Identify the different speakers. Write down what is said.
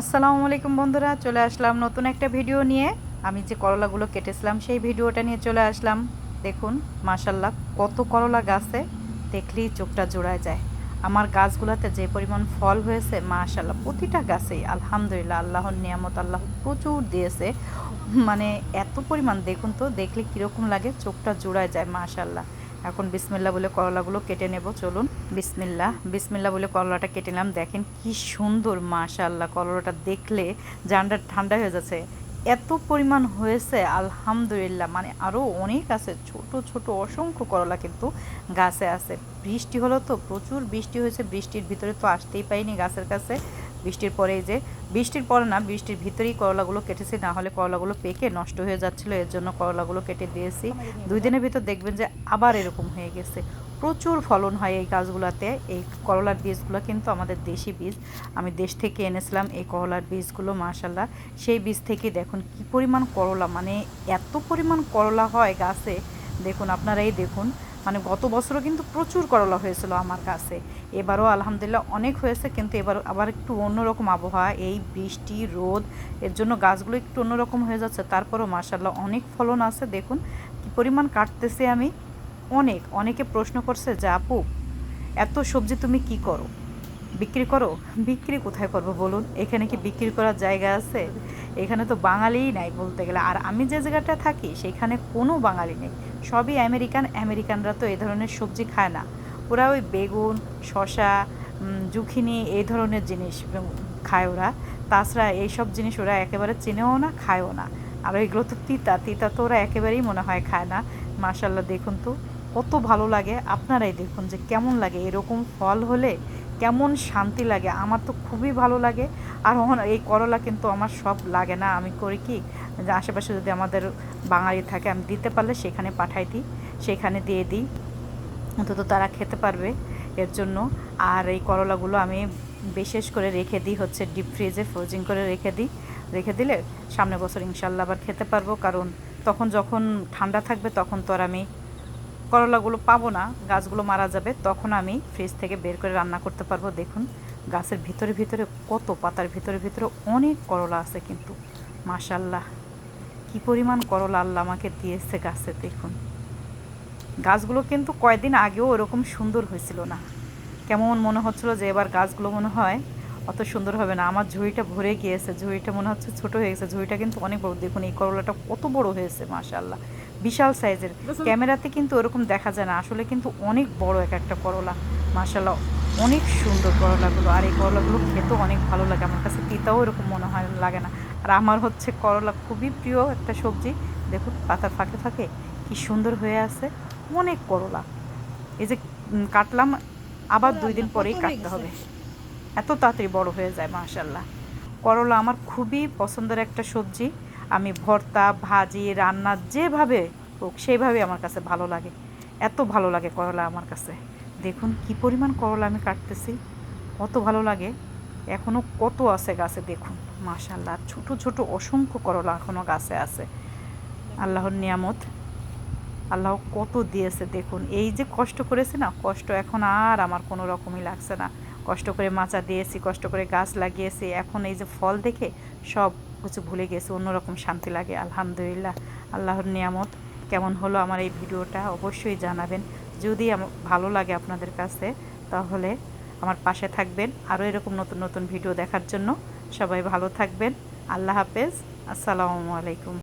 Speaker 1: আসসালামু আলাইকুম বন্ধুরা, চলে আসলাম নতুন একটা ভিডিও নিয়ে। আমি যে করলাগুলো কেটেছিলাম, সেই ভিডিওটা নিয়ে চলে আসলাম। দেখুন মাশাল্লাহ কত করলা গাছে দেখলেই চোখটা জোড়ায় যায়। আমার গাছগুলোতে যে পরিমাণ ফল হয়েছে মাশাল্লাহ প্রতিটা গাছেই, আলহামদুলিল্লাহ, আল্লাহর নিয়ামত আল্লাহ প্রচুর দিয়েছে। মানে এত পরিমাণ, দেখুন তো, দেখলে কীরকম লাগে, চোখটা জোড়ায় যায় মাশাল্লাহ এখন বিসমিল্লা বলে করলাগুলো কেটে নেব, চলুন। বিসমিল্লা বিসমিল্লা বলে করলাটা কেটে নিলাম। দেখেন কি সুন্দর মাশাল্লাহ করলাটা দেখলে জানটা ঠান্ডা হয়ে যাচ্ছে। এত পরিমাণ হয়েছে, আলহামদুলিল্লাহ। মানে আরও অনেক আছে, ছোট ছোট, অসংখ্য করলা কিন্তু গাছে আছে। বৃষ্টি হলো তো, প্রচুর বৃষ্টি হয়েছে। বৃষ্টির ভিতরে তো আসতেই পাইনি গাছের কাছে। বৃষ্টির পরে এই যে, বৃষ্টির পরে না, বৃষ্টির ভিতরেই করলাগুলো কেটেছি, না হলে করলাগুলো পেকে নষ্ট হয়ে যাচ্ছিল, এর জন্য করলাগুলো কেটে দিয়েছি। দুই দিনের ভিতর দেখবেন যে আবার এরকম হয়ে গেছে। প্রচুর ফলন হয় এই গাছগুলোতে, এই করলার বীজগুলো কিন্তু আমাদের দেশি বীজ। আমি দেশ থেকে এনেছিলাম এই করলার বীজগুলো মাশাল্লাহ সেই বীজ থেকে দেখুন কি পরিমাণ করলা মানে এত পরিমাণ করলা হয় গাছে। দেখুন, আপনারাই দেখুন। মানে গত বছরও কিন্তু প্রচুর করলা হয়েছিল আমার কাছে। এবারও আলহামদুলিল্লাহ অনেক হয়েছে, কিন্তু এবার আবার একটু অন্যরকম আবহাওয়া। এই বৃষ্টি, রোদ, এর জন্য গাছগুলো একটু অন্যরকম হয়ে যাচ্ছে। তারপরও মার্শাল্লাহ অনেক ফলন আছে। দেখুন কী পরিমাণ কাটতেছে আমি। অনেক, অনেকে প্রশ্ন করছে যে, আপু, এত সবজি তুমি কি করো? বিক্রি করো? বিক্রি কোথায় করব বলুন? এখানে কি বিক্রি করার জায়গা আছে? এখানে তো বাঙালিই নাই বলতে গেলে। আর আমি যে জায়গাটা থাকি, সেখানে কোনো বাঙালি নেই। সবই আমেরিকান, আমেরিকানরা তো এই ধরনের সবজি খায় না। ওরা ওই বেগুন শশা জুখিনি এই ধরনের জিনিস খায় ওরা। তাছাড়া এইসব জিনিস ওরা একেবারে চিনেও না, খায়ও না। আর এগুলো তো তিতা তিতা তো ওরা একেবারেই মনে হয় খায় না। মাশাল্লাহ দেখুন তো, কত ভালো লাগে। আপনারাই দেখুন যে কেমন লাগে। এরকম ফল হলে কেমন শান্তি লাগে, আমার তো খুবই ভালো লাগে। আর এই করলা কিন্তু আমার সব লাগে না। আমি করি কি, যে আশেপাশে যদি আমাদের বাঙালি থাকে, আমি দিতে পারলে সেখানে পাঠাই দিই, সেখানে দিয়ে দিই। অন্তত তারা খেতে পারবে এর জন্য। আর এই করলাগুলো আমি বিশেষ করে রেখে দিই হচ্ছে ডিপ ফ্রিজে ফ্রোজিং করে রেখে দিই। রেখে দিলে সামনে বছর ইনশাল্লাহ আবার খেতে পারব। কারণ তখন যখন ঠান্ডা থাকবে, তখন তো আর আমি করলাগুলো পাবো না, গাছগুলো মারা যাবে, তখন আমি ফ্রিজ থেকে বের করে রান্না করতে পারব। দেখুন, গাছের ভিতরে ভিতরে কত পাতার ভিতরে ভিতরে অনেক করলা আছে কিন্তু মাশাল্লাহ কি পরিমাণ করলা আল্লাহ আমাকে দিয়েছে গাছে, দেখুন। গাছগুলো কিন্তু কয়েকদিন আগেও ওরকম সুন্দর হয়েছিল না। কেমন মনে হচ্ছিল যে এবার গাছগুলো মনে হয় অত সুন্দর হবে না। আমার ঝুড়িটা ভরে গিয়েছে, ঝুড়িটা মনে হচ্ছে ছোট হয়ে গেছে, ঝুড়িটা কিন্তু অনেক বড়। দেখুন, এই করলাটা কত বড় হয়েছে মাশাল্লাহ বিশাল সাইজের। ক্যামেরাতে কিন্তু ওরকম দেখা যায় না। আসলে কিন্তু অনেক বড় এক একটা করলা। মাশাল্লাহ অনেক সুন্দর করলাগুলো। আর এই করলাগুলো খেতেও অনেক ভালো লাগে। আমার কাছে তিতাও এরকম মনে হয় লাগে না। আর আমার হচ্ছে করলা খুবই প্রিয় একটা সবজি। দেখুন পাতার ফাঁকে ফাঁকে কি সুন্দর হয়ে আছে। অনেক করলা। এই যে কাটলাম আবার দুই দিন পরেই কাটতে হবে। এত তাড়াতাড়ি বড় হয়ে যায় মাশাল্লাহ করলা আমার খুবই পছন্দের একটা সবজি। আমি ভর্তা, ভাজি, রান্না যেভাবে হোক, সেইভাবে আমার কাছে ভালো লাগে। এত ভালো লাগে করলা আমার কাছে। দেখুন কি পরিমাণ করলা আমি কাটতেছি। কত ভালো লাগে। এখনও কত আছে গাছে দেখুন। মাশাল্লাহ ছোট ছোট, অসংখ্য করলা এখনও গাছে আছে। আল্লাহর নিয়ামত। আল্লাহ কত দিয়েছে দেখুন। এই যে কষ্ট করেছে না, কষ্ট এখন আর আমার কোনো রকমই লাগছে না। কষ্ট করে মাচা দিয়েছি, কষ্ট করে গাছ লাগিয়েছি। এখন এই যে ফল দেখে সব কিছু ভুলে গেছি, অন্যরকম শান্তি লাগে, আলহামদুলিল্লাহ। আল্লাহর নিয়ামত। কেমন হলো আমার এই ভিডিওটা অবশ্যই জানাবেন। যদি ভালো লাগে আপনাদের কাছে, তাহলে আমার পাশে থাকবেন। আরও এরকম নতুন নতুন ভিডিও দেখার জন্য সবাই ভালো থাকবেন। আল্লাহ হাফেজ। আসসালামু আলাইকুম।